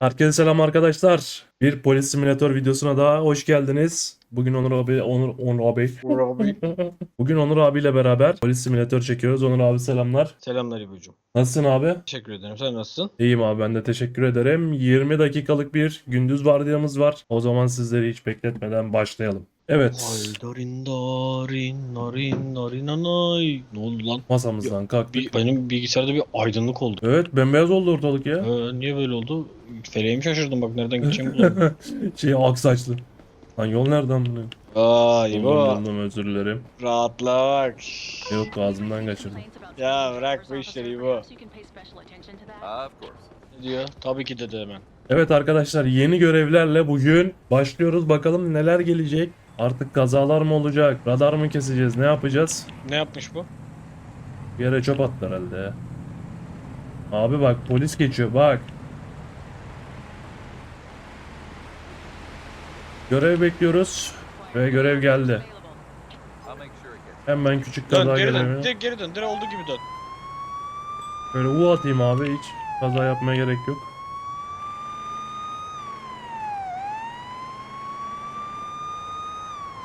Herkese selam arkadaşlar. Bir polis simülatör videosuna daha hoş geldiniz. Bugün Onur abi, Onur, Onur abi. Abi. Bugün Onur abiyle beraber polis simülatör çekiyoruz. Onur abi selamlar. Selamlar İbo'cum. Nasılsın abi? Teşekkür ederim. Sen nasılsın? İyiyim abi ben de teşekkür ederim. 20 dakikalık bir gündüz vardiyamız var. O zaman sizleri hiç bekletmeden başlayalım. Evet. Darin darin narin narinanay. Ne oldu lan? Masamızdan kalktık. Bir, benim bilgisayarda bir aydınlık oldu. Evet bembeyaz oldu ortalık ya. Ee, niye böyle oldu? Feleğe mi şaşırdım bak nereden gideceğimi bulamadım. şey ak saçlı. Lan yol nereden bunu? İbo. buldum özür dilerim. Rahatla bak. Yok ağzımdan kaçırdım. Ya bırak bu işleri course. Ne diyor? Tabii ki dedi hemen. Evet arkadaşlar yeni görevlerle bugün başlıyoruz. Bakalım neler gelecek. Artık kazalar mı olacak? Radar mı keseceğiz? Ne yapacağız? Ne yapmış bu? Bir yere çöp attı herhalde ya. Abi bak polis geçiyor bak. Görev bekliyoruz. Ve görev geldi. Hemen küçük Dön kaza geri dön. görevi. Direkt geri dön. Direkt olduğu gibi dön. Böyle U atayım abi hiç kaza yapmaya gerek yok.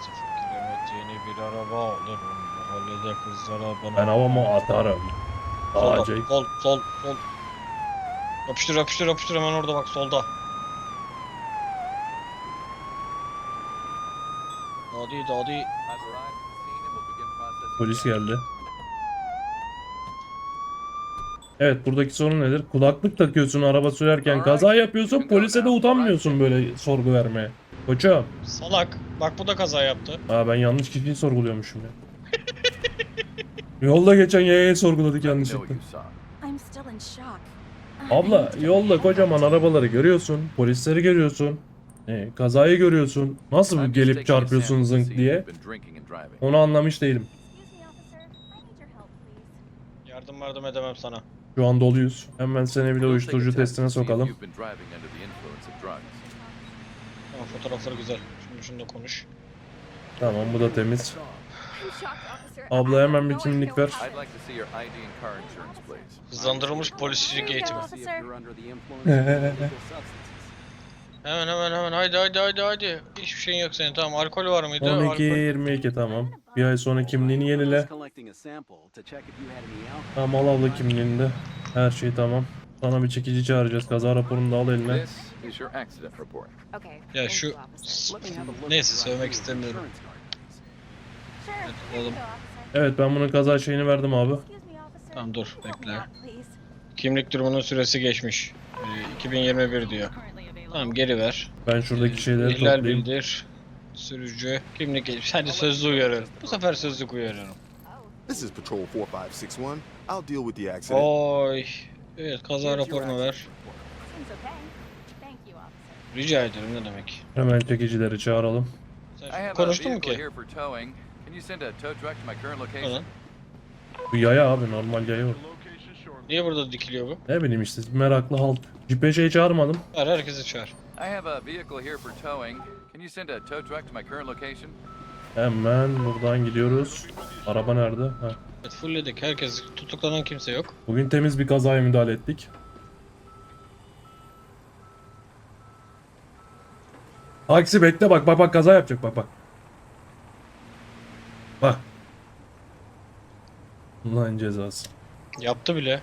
Sıfır kilometre yeni bir araba alırım. Mahallede kızlara bana... Ben havama atarım. Solda, Ağacı. sol, sol, sol. Yapıştır, yapıştır, yapıştır hemen orada bak solda. Hadi, hadi. Polis geldi. Evet buradaki sorun nedir? Kulaklık takıyorsun araba sürerken kaza yapıyorsun polise de utanmıyorsun böyle sorgu vermeye. Koçum. Salak. Bak bu da kaza yaptı. Aa ben yanlış kişiyi sorguluyormuşum ya. Yolda geçen yayayı sorguladık yanlışlıkla. Abla yolda kocaman arabaları görüyorsun, polisleri görüyorsun, e, kazayı görüyorsun. Nasıl just gelip çarpıyorsun zınk diye? Onu anlamış değilim. Yardım yardım edemem sana. Şu an doluyuz. Hemen seni bir a uyuşturucu testine sokalım. Ama fotoğrafları güzel. Şimdi şunu da konuş. Tamam bu da temiz. Abla hemen bir kimlik ver. Hızlandırılmış polisçilik eğitimi. Hemen hemen hemen haydi haydi haydi haydi. Hiçbir şeyin yok senin tamam. Alkol var mıydı? 12 Alkol. 22 tamam. Bir ay sonra kimliğini yenile. Tamam al abla kimliğini de. Her şey tamam. Sana bir çekici çağıracağız. Kaza raporunu da al eline. This is your accident report. Okay. Ya şu neyse söylemek istemiyorum. Evet, oğlum. Evet ben bunun kaza şeyini verdim abi. Tamam, dur, bekle. Kimlik durumunun süresi geçmiş. Ee, 2021 diyor. Tamam geri ver. Ben şuradaki şeyleri İhlal toplayayım. bildir. Sürücü. Kimlik geçmiş. Hadi sözlü uyarıyorum. Bu sefer sözlük uyarıyorum. Oh. This is Patrol 4561. I'll deal with the accident. Oy. Evet kaza raporunu ver. Rica ederim ne demek. Hemen çekicileri çağıralım. Sen konuştun mu ki? location? Bu yaya abi normal yaya o. Niye burada dikiliyor bu? Ne bileyim işte meraklı halk. Şey çağırmadım. Ver herkesi çağır. I have a vehicle here for towing. Can you send a tow truck to my current location? Hemen buradan gidiyoruz. Araba nerede? Ha. Evet fullledik. Herkes tutuklanan kimse yok. Bugün temiz bir kazaya müdahale ettik. Taksi bekle bak bak bak kaza yapacak bak bak. Bak. Ulan cezası. Yaptı bile.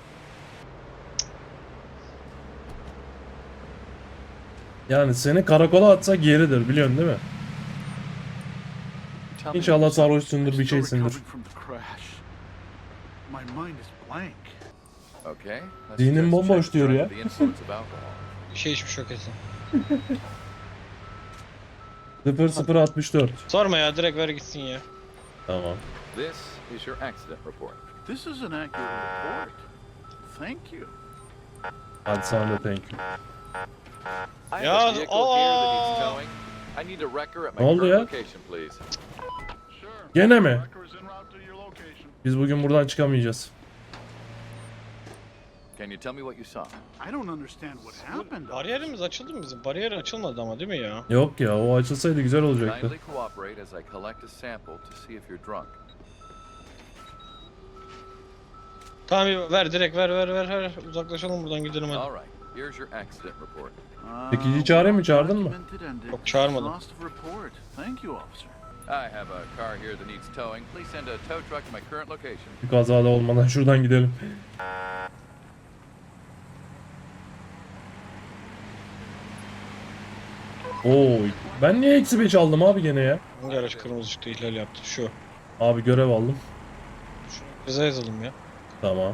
Yani seni karakola atsak yeridir biliyorsun değil mi? İnşallah sarhoşsundur bir şeysindir. Zihnim bomboş diyor ya. Bir şey içmiş o kesin. 0064. Sorma ya direkt ver gitsin ya. Tamam. This is your accident report. This is an accurate report. Thank you. Hadi sana da thank you. I have Ya, a vehicle here that needs aa! towing. I need a wrecker at my Ne oldu current ya? location, please. Gene mi? Biz bugün buradan çıkamayacağız. Can you tell me what you saw? I don't understand what happened. Bariyerimiz açıldı mı bizim? Bariyer açılmadı ama değil mi ya? Yok ya o açılsaydı güzel olacaktı. Tamam ver direkt ver ver ver ver. Uzaklaşalım buradan gidelim hadi. All right. Here's your accident report. Çekici çağırayım mı? Çağırdın mı? Yok, çağırmadım. I have a car here that needs towing. Please send a tow truck to my current location. Bir kazada olmadan şuradan gidelim. Oo, ben niye eksi 5 aldım abi gene ya? Hangi araç kırmızı ışıkta ihlal yaptı? Şu. Abi görev aldım. Şunu bize yazalım ya. Tamam.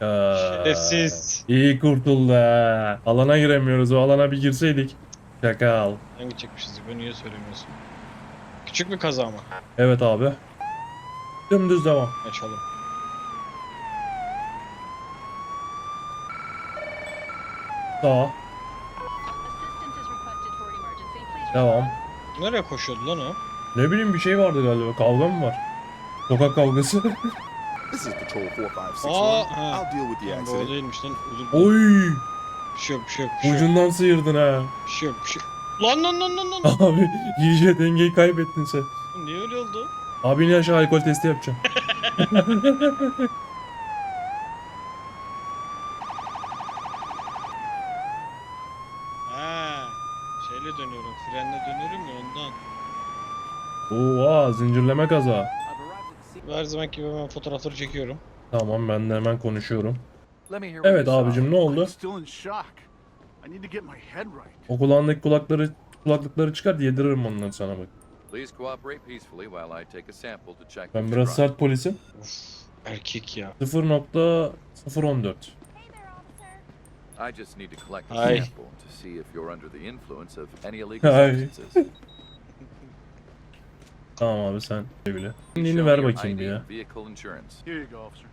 Ya, Şerefsiz. İyi kurtuldu ha. Alana giremiyoruz. O alana bir girseydik. Çakal. Hangi çekmişiz? Ben niye söylemiyorsun? Küçük bir kaza mı? Evet abi. Dümdüz devam. Açalım. Please Devam. Nereye koşuyordu lan o? Ne bileyim bir şey vardı galiba. Kavga mı var? Sokak kavgası. This is Patrol 4561. Aa, ha. I'll deal with the değilmiş lan. Özür dilerim. Oy! Şey yok, bir şey yok, bir şey yok. Ucundan sıyırdın ha. Bir şey yok, bir şey Lan lan lan lan lan. Abi iyice dengeyi kaybettin sen. Niye öyle oldu? Abi yine aşağı alkol testi yapacağım. Ha. Şeyle dönüyorum, frenle dönüyorum ya ondan. Oo, zincirleme kaza. Her zaman gibi hemen fotoğrafları çekiyorum. Tamam ben de hemen konuşuyorum. Let me hear what Evet you saw. abicim ne oldu? I'm still in shock. I need to get my head right. O kulağındaki kulakları kulaklıkları çıkar yediririm onları sana bak. Please cooperate peacefully while I take a sample to check Ben biraz sert polisim. Erkek ya. 0.014. Hey there, officer. I just need to collect a Hi. sample to see if you're under the influence of any illegal Hi. substances. Tamam abi sen bile. Please Kimliğini ver bakayım bir ya. Here you go, officer.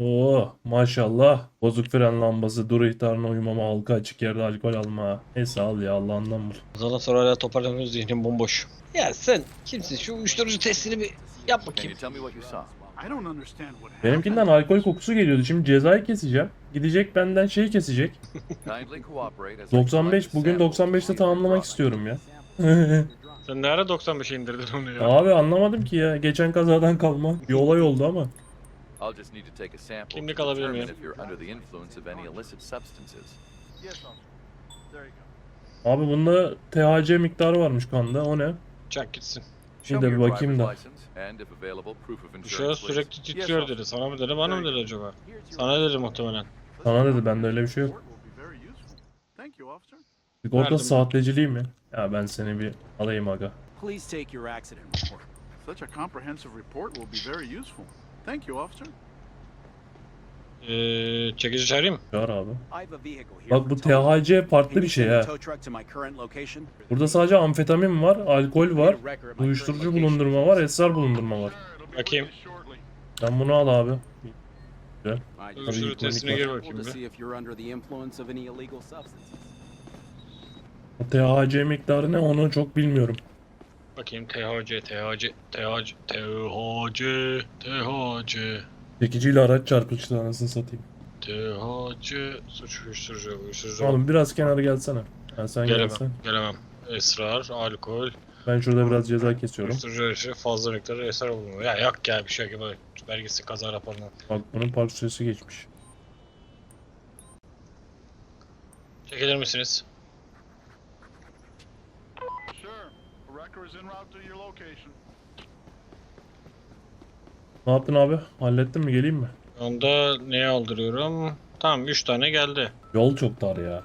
Oo maşallah. Bozuk fren lambası, dur ihtarına uymama, halka açık yerde alkol alma. Neyse al ya Allah'ından bul. Ondan sonra hala toparlamıyoruz zihnim bomboş. Ya sen kimsin? Şu uyuşturucu testini bir yap bakayım. Benimkinden alkol kokusu geliyordu. Şimdi cezayı keseceğim. Gidecek benden şeyi kesecek. Kindly cooperate as I 95. collect a Bugün sample 95'te from your tamamlamak istiyorum ya. Sen ne ara 95'e indirdin onu ya? Abi anlamadım ki ya. Geçen kazadan kalma. Bir olay oldu ama. I'll just need to take a sample Kimlik to alabilir determine miyim? if you're under the influence of any illicit substances. Yes, officer. There you go. Abi bunda THC miktarı varmış kanda. O ne? Çak gitsin. Show Şimdi me bir your bakayım driver's da. license and if available proof of Şu an insurance. please. sürekli titriyor dedi. Sana mı dedi, bana mı dedi acaba? Sana dedi muhtemelen. Sana dedi bende öyle bir şey yok. Report will be very useful. Thank you, officer. Sigorta Verdim. saatleciliğim ya. Ya ben seni bir alayım aga. Please take your accident report. Such a comprehensive report will be very useful. Thank you, officer. Ee, çekici çağırayım mı? Çağır abi. I have a vehicle here Bak for bu. THC farklı bir şey ha. Burada sadece amfetamin var, alkol var, Need a record of my uyuşturucu bulundurma var, esrar bulundurma var. Bakayım. Sen bunu al abi. Uyuşturucu testine gir bakayım. O THC miktarı ne onu çok bilmiyorum. Bakayım THC, THC, THC, THC, THC, Çekiciyle araç çarpıştı anasını satayım. THC, suç uyuşturucu, uyuşturucu. Oğlum biraz kenara gelsene. Ha, sen Gelemem, gelsen. gelemem. Esrar, alkol, Ben şurada biraz ceza kesiyorum. uyuşturucu işi fazla miktarda esrar bulunuyor. Ya yok ya bir şey gibi belgesi kaza raporuna. Bak bunun park süresi geçmiş. Çekilir misiniz? Sure. A wrecker is en route to your location. Ne yaptın abi? Hallettin mi? Geleyim mi? Onda neye aldırıyorum? Tamam 3 tane geldi. Yol çok dar ya.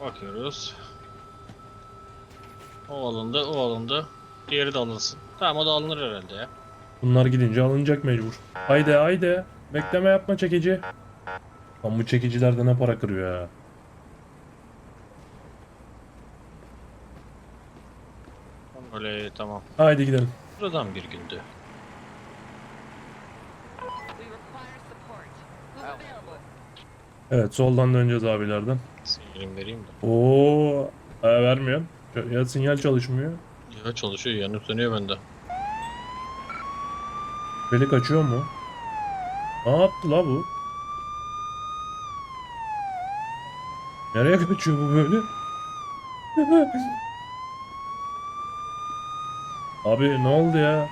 Bakıyoruz. O alındı, o alındı. Diğeri de alınsın. Tamam o da alınır herhalde ya. Bunlar gidince alınacak mecbur. Haydi haydi. Bekleme yapma çekici. Lan bu çekiciler de ne para kırıyor ya. Öyle tamam. Haydi gidelim. Buradan bir gündü. Evet soldan döneceğiz abilerden. Sinyalim vereyim de. Oo, e, vermiyorum. Ya sinyal çalışmıyor. Ya çalışıyor yanıp sönüyor bende. Beli kaçıyor mu? Ne yaptı la bu? Nereye kaçıyor bu böyle? Abi ne oldu ya?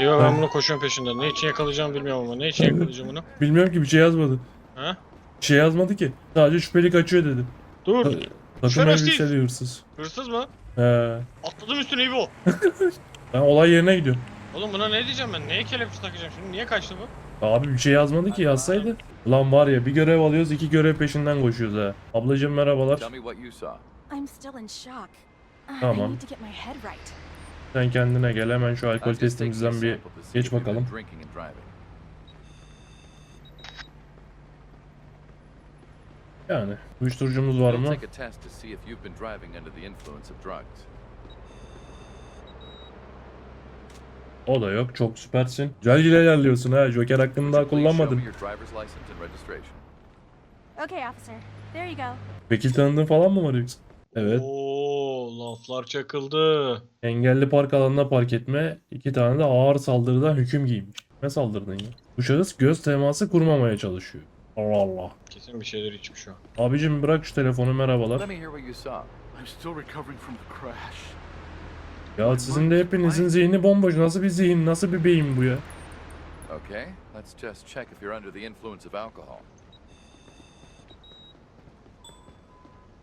Yo Ha. ben bunu koşuyorum peşinden. Ne için yakalayacağım bilmiyorum ama. Ne için yakalayacağım bunu? Bilmiyorum ki bir şey yazmadı. Ha? Bir şey yazmadı ki. Sadece şüpheli kaçıyor dedi. Dur. Ta- Takım Şerefsiz. elbiseli hırsız. Hırsız mı? He. Atladım üstüne İbo. Ben olay yerine gidiyorum. Oğlum buna ne diyeceğim ben? Neye kelepçe takacağım şimdi? Niye kaçtı bu? Abi bir şey yazmadı ki yazsaydı. Lan var ya bir görev alıyoruz iki görev peşinden koşuyoruz ha. Ablacığım merhabalar. Tell me what you saw. I'm still in shock. Uh, Tamam. Sen kendine gel hemen şu alkol testimizden bir geç bakalım. Yani uyuşturucumuz var mı? O da yok. Çok süpersin. Güzel ilerliyorsun ha. Joker hakkını daha kullanmadın. Vekil tanıdığın falan mı var yoksa? Evet. Oo, laflar çakıldı. Engelli park alanına park etme. iki tane de ağır saldırıdan hüküm giymiş. Ne saldırdın ya? Bu şahıs göz teması kurmamaya çalışıyor. Allah Allah. Kesin bir şeyler içmiş o. Abicim bırak şu telefonu merhabalar. Ya sizin de hepinizin zihni bomboş. Nasıl bir zihin, nasıl bir beyin bu ya? Okay, let's just check if you're under the influence of alcohol.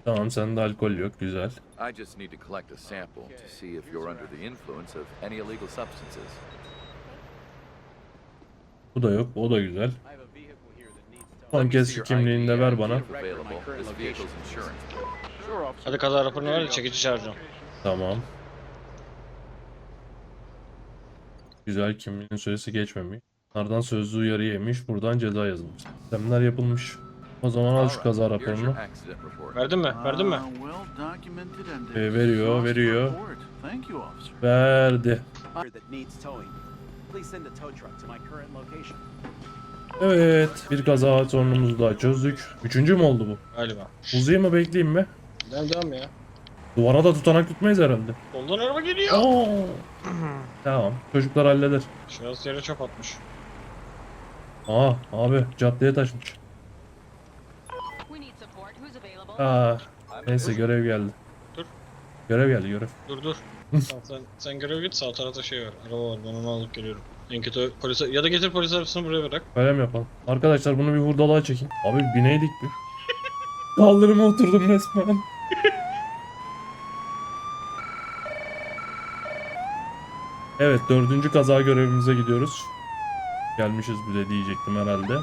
Tamam sende alkol yok. Güzel. I just need to collect a sample to see if you're under the influence of any illegal substances. Bu da yok. O da güzel. Son kez şu kimliğini de ver bana. Hadi kaza raporunu ver de çekici çağıracağım. Tamam. Güzel kimliğinin süresi geçmemiş. Bunlardan sözlü uyarı yemiş. Buradan ceza yazılmış. Sistemler yapılmış. O zaman al şu kaza raporunu. Verdin mi? Verdin mi? Ee, veriyor, veriyor. Verdi. Evet. Bir kaza sorunumuzu daha çözdük. Üçüncü mü oldu bu? Galiba. Uzayayım mı bekleyeyim mi? Devam devam ya. Duvara da tutanak tutmayız herhalde. Soldan araba geliyor. Aa! tamam. Çocuklar halleder. Şahıs yere çöp atmış. Aa abi caddeye taşmış. Aa, neyse görev geldi. Dur. Görev geldi görev. Dur dur. Tamam, sen, sen görev git sağ tarafta şey var. Araba var ben onu alıp geliyorum. En kötü polise ya da getir polis arabasını buraya bırak. Öyle mi yapalım? Arkadaşlar bunu bir hurdalığa çekin. Abi bineydik bir. Kaldırıma oturdum resmen. Evet dördüncü kaza görevimize gidiyoruz. Gelmişiz bile diyecektim herhalde.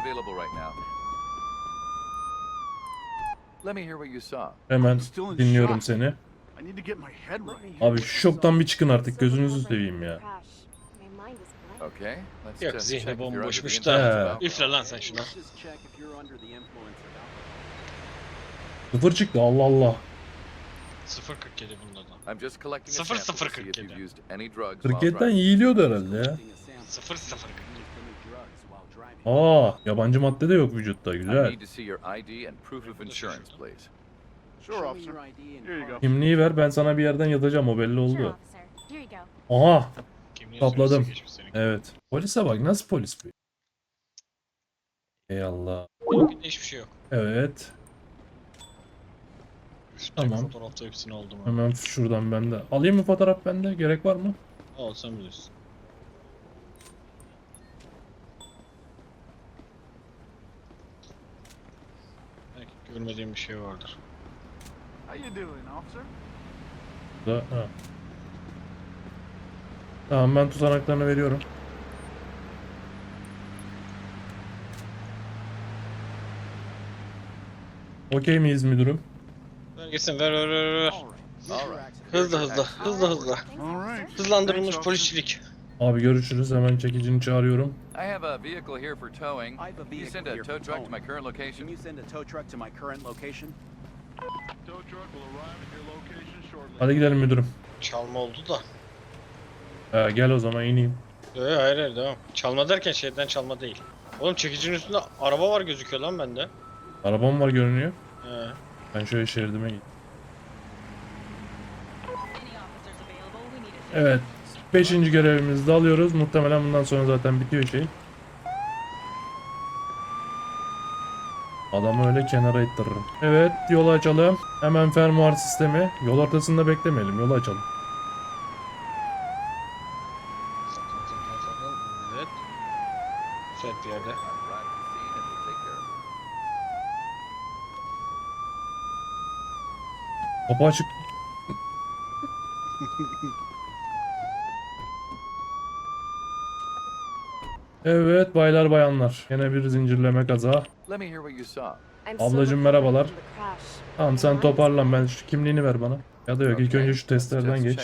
unavailable right now. Let me hear what you saw. Hemen dinliyorum seni. Abi şoktan bir çıkın artık gözünüzü seveyim ya. Okay. Yok zihni bomboşmuş da. Üfle lan sen şuna. Sıfır çıktı Allah Allah. 0.47 bunda da. 0.047. 47'den yiyiliyordu herhalde ya. 0.047. Aa yabancı madde de yok vücutta güzel. Kimliği ver ben sana bir yerden yatacağım o belli oldu. Aha senin. evet. Polise bak nasıl polis bu? Ey Allah. Hiçbir şey yok. Evet. Tamam. Fotoğrafta hepsini aldım. ha. Hemen şuradan ben de. Alayım mı fotoğraf bende? Gerek var mı? Al sen bilirsin. Görmediğim bir şey vardır. How you doing, officer? Da, ha. Tamam ben tutanaklarını veriyorum. Okey miyiz müdürüm? Ver gitsin ver ver ver ver. Hızlı hızlı hızlı hızlı. Hızlandırılmış polisçilik. Abi görüşürüz hemen çekicini çağırıyorum. I have a vehicle here for towing. I have a Can you vehicle send a here tow for truck to towing. my current Can location? you send a tow truck to my current location? Tow truck will arrive at your location shortly. Hadi gidelim müdürüm. Çalma oldu da. Ha, gel o zaman ineyim. Yok, hayır hayır devam. Çalma derken şeyden çalma değil. Oğlum çekicinin üstünde araba var gözüküyor lan bende. Arabam var görünüyor. He. Ben şöyle şeridime gideyim. Any officers available? We need assistance. Evet Beşinci görevimizi de alıyoruz. Muhtemelen bundan sonra zaten bitiyor şey. Adamı öyle kenara ittiririm. Evet yolu açalım. Hemen fermuar sistemi. Yol ortasında beklemeyelim yolu açalım. Evet. Bir yerde. I'll arrive at the scene and we'll take care of it. Kapı açık. Evet baylar bayanlar. Yine bir zincirleme kaza. Ablacım merhabalar. Tamam sen toparlan ben şu kimliğini ver bana. Ya da yok ilk önce şu testlerden geç.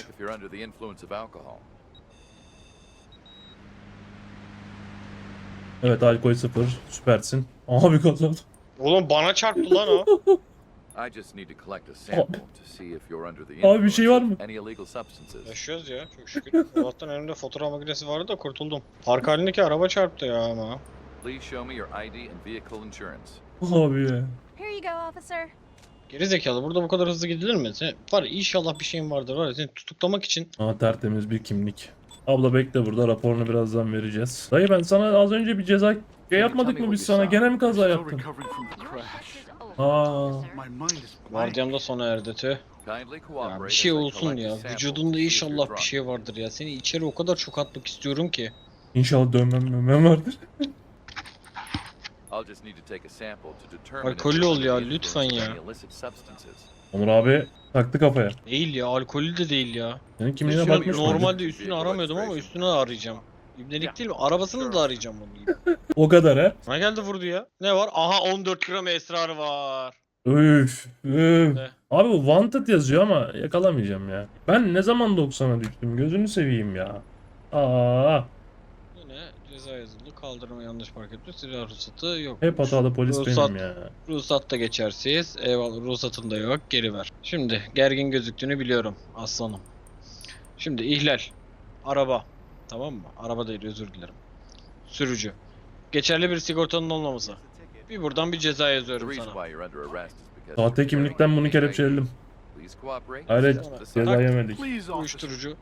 Evet alkol sıfır. Süpersin. Abi kazandı. Oğlum bana çarptı lan o. I just need to collect a sample to see if you're under the Abi bir şey var influence mı? of any illegal substances. Yaşıyoruz ya çok şükür. Allah'tan elimde fotoğraf makinesi vardı da kurtuldum. Park halindeki araba çarptı ya ama. Please show me your ID and vehicle insurance. Abi ya. Here you go, officer. Geri zekalı burada bu kadar hızlı gidilir mi? Sen, var ya inşallah bir şeyin vardır var ya seni tutuklamak için. Aa tertemiz bir kimlik. Abla bekle burada raporunu birazdan vereceğiz. Dayı ben sana az önce bir ceza şey yapmadık mı biz sana? Gene mi kaza yaptın? recovering from the Your crash. Aa. Vardiyam da sona erdi tüh. Ya bir şey olsun ya. Vücudunda inşallah bir şey vardır ya. Seni içeri o kadar çok atmak istiyorum ki. İnşallah dönmem dönmem vardır. I'll just need to take a sample to determine if Alkollü ol ya, lütfen ya. Onur abi taktı kafaya. Değil ya alkollü de değil ya. Senin kimliğine Üstüne, bakmış normalde üstünü aramıyordum ama üstünü arayacağım. İbnelik değil mi? Arabasını da arayacağım bunu. O kadar he. Bana geldi vurdu ya. Ne var? Aha 14 gram esrar var. Üf, üf. Ne? Abi bu wanted yazıyor ama yakalamayacağım ya. Ben ne zaman 90'a düştüm gözünü seveyim ya. Aa, Yine ceza yazılı. Kaldırıma yanlış park etmiş. Silah ruhsatı yok. hep hatalı polis Ruhsat- benim ya. Ruhsat da geçersiz. Eyvallah ruhsatım da yok. Geri ver. Şimdi gergin gözüktüğünü biliyorum aslanım. Şimdi ihlal. Araba. Tamam mı? Araba değil özür dilerim. Sürücü. Geçerli bir sigortanın olmaması. Bir buradan bir ceza yazıyorum sana. Sahte kimlikten bunu kelepçeledim. Sonra- ceza yemedik. Uyuşturucu.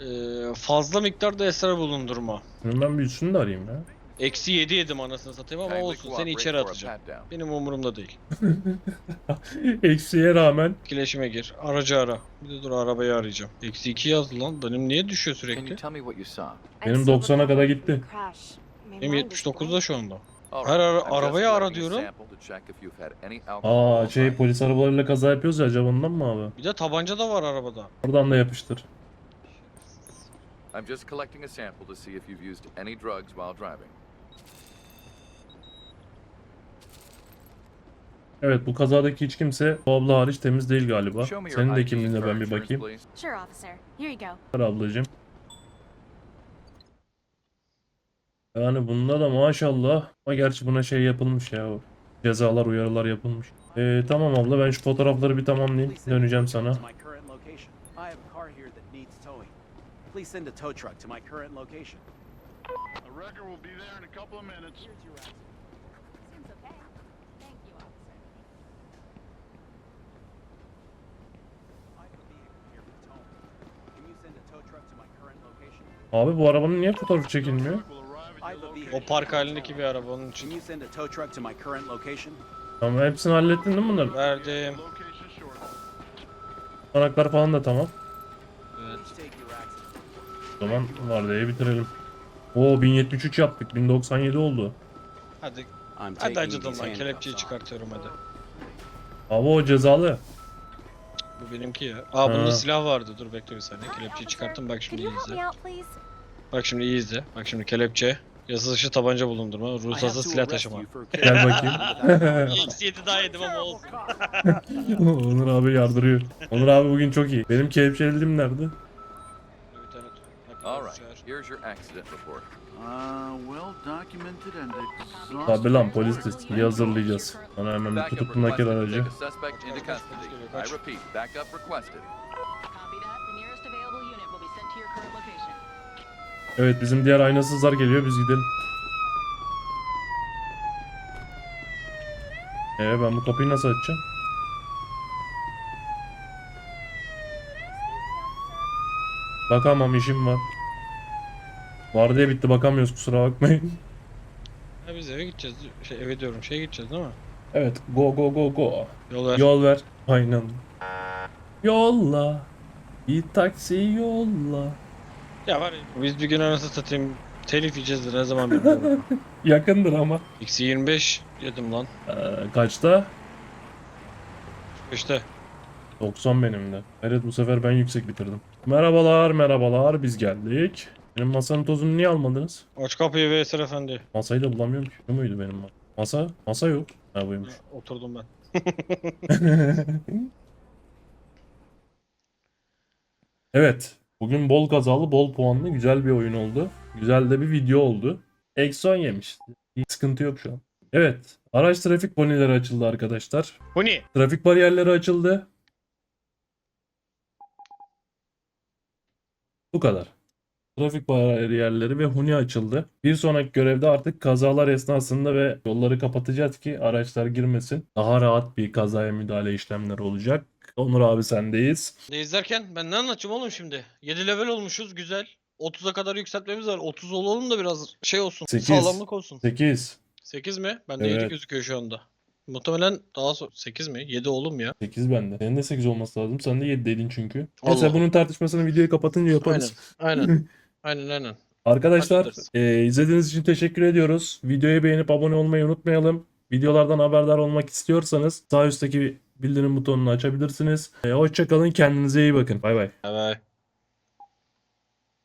Ee, fazla miktarda esrar bulundurma. Ben bir üstünü de arayayım ya. Eksi 7 yedim anasını satayım ama olsun seni içeri atacağım. Benim umurumda değil. Eksiye rağmen. Etkileşime gir. Aracı ara. Bir de dur arabayı arayacağım. Eksi 2 yazdı lan. Benim niye düşüyor sürekli? Benim 90'a kadar gitti. Benim 79'da şu anda. Her ara- arabayı ara diyorum. Aa şey polis arabalarıyla kaza yapıyoruz ya acaba ondan mı abi? Bir de tabanca da var arabada. Oradan da yapıştır. I'm just collecting a sample to see if you've used any drugs while driving. Evet bu kazadaki hiç kimse bu abla hariç temiz değil galiba. Senin de kimliğine ben bir bakayım. Sure, officer. Here you go. Ver ablacığım. Yani bunda da maşallah. Ama gerçi buna şey yapılmış ya. Cezalar uyarılar yapılmış. Ee, tamam abla ben şu fotoğrafları bir tamamlayayım. A Döneceğim sana. a. Please send a tow truck to my current location. The wrecker will be there in a couple of minutes. Seems okay. Thank you, officer. I have a vehicle here for towing. Can you send a tow truck to my current location? Abi bu arabanın niye fotoğrafı çekilmiyor? O park halindeki bir araba onun için. Tamam hepsini hallettin değil mi bunları? Verdim. Konaklar falan da tamam. Evet. O zaman var diye bitirelim. Oo 1073 yaptık. 1097 oldu. Hadi. Hadi acıdım lan. Kelepçeyi çıkartıyorum hadi. Abi o cezalı. Bu benimki ya. Aa bunda Ha. silah vardı. Dur bekle bir saniye. Kelepçeyi çıkarttım. Bak şimdi you iyi help me izle. out, please? Bak şimdi iyi izle. Bak şimdi kelepçe. Yasa dışı tabanca bulundurma. To silah taşıma. Gel bakayım. Eksi 7 daha yedim ama olsun. Onur abi yardırıyor. Onur abi bugün çok iyi. Benim kelepçelediğim nerede? Bir tane tut. Bak, All bir right, çağır. here's your accident report. Well documented and exhausted. Tabi lan polis listeyi hazırlayacağız. Bana hemen bir tutuklu nakil aracı. Take a suspect into custody. I repeat, backup requested. Copy that. The nearest available unit will be sent to your current location. Evet bizim diğer aynasızlar geliyor biz gidelim. Ee ben bu kapıyı nasıl açacağım? Bakamam işim var. Vardiya bitti bakamıyoruz kusura bakmayın. Ha biz eve gideceğiz. Şey eve diyorum. Şeye gideceğiz değil mi? Evet go go go go. Yol ver. Yol ver. Aynen. Yolla. Bir taksi yolla. Ya var ya, Biz bir gün anasını satayım. Telif yiyeceğiz de ne zaman bilmiyorum. Yakındır ama. X'i 25 yedim lan. Ee, kaçta? İşte. 90 benim de. Evet bu sefer ben yüksek bitirdim. Merhabalar merhabalar biz geldik. Benim masanın tozunu niye almadınız? Aç kapıyı Veysel Efendi. Masayı da bulamıyorum ki. Bu muydu benim masa? Masa? Masa yok. Ha buymuş. Oturdum ben. evet. Bugün bol kazalı, bol puanlı güzel bir oyun oldu. Güzel de bir video oldu. Exxon yemiş. Hiç sıkıntı yok şu an. Evet. Araç trafik bonileri açıldı arkadaşlar. Bu ne? Trafik bariyerleri açıldı. Bu kadar. Trafik bariyerleri ve huni açıldı. Bir sonraki görevde artık kazalar esnasında ve yolları kapatacağız ki araçlar girmesin. Daha rahat bir kazaya müdahale işlemleri olacak. Onur abi sendeyiz. Ne izlerken ben ne anlatacağım oğlum şimdi? 7 level olmuşuz güzel. 30'a kadar yükseltmemiz var. 30 olalım da biraz şey olsun. Sekiz. Sağlamlık olsun. 8. 8 mi? Bende 7 Evet. gözüküyor şu anda. Muhtemelen daha sonra 8 mi? 7 oğlum ya. 8 bende. Senin de 8 olması lazım. Sen de 7'deydin çünkü. Allah Neyse Allah. bunun tartışmasını videoyu kapatınca yaparız. Aynen. aynen aynen. Arkadaşlar Başlarız. e, izlediğiniz için teşekkür ediyoruz. Videoyu beğenip abone olmayı unutmayalım. Videolardan haberdar olmak istiyorsanız sağ üstteki bildirim butonunu açabilirsiniz. E, Hoşçakalın kendinize iyi bakın. Bay bay. Bay bay.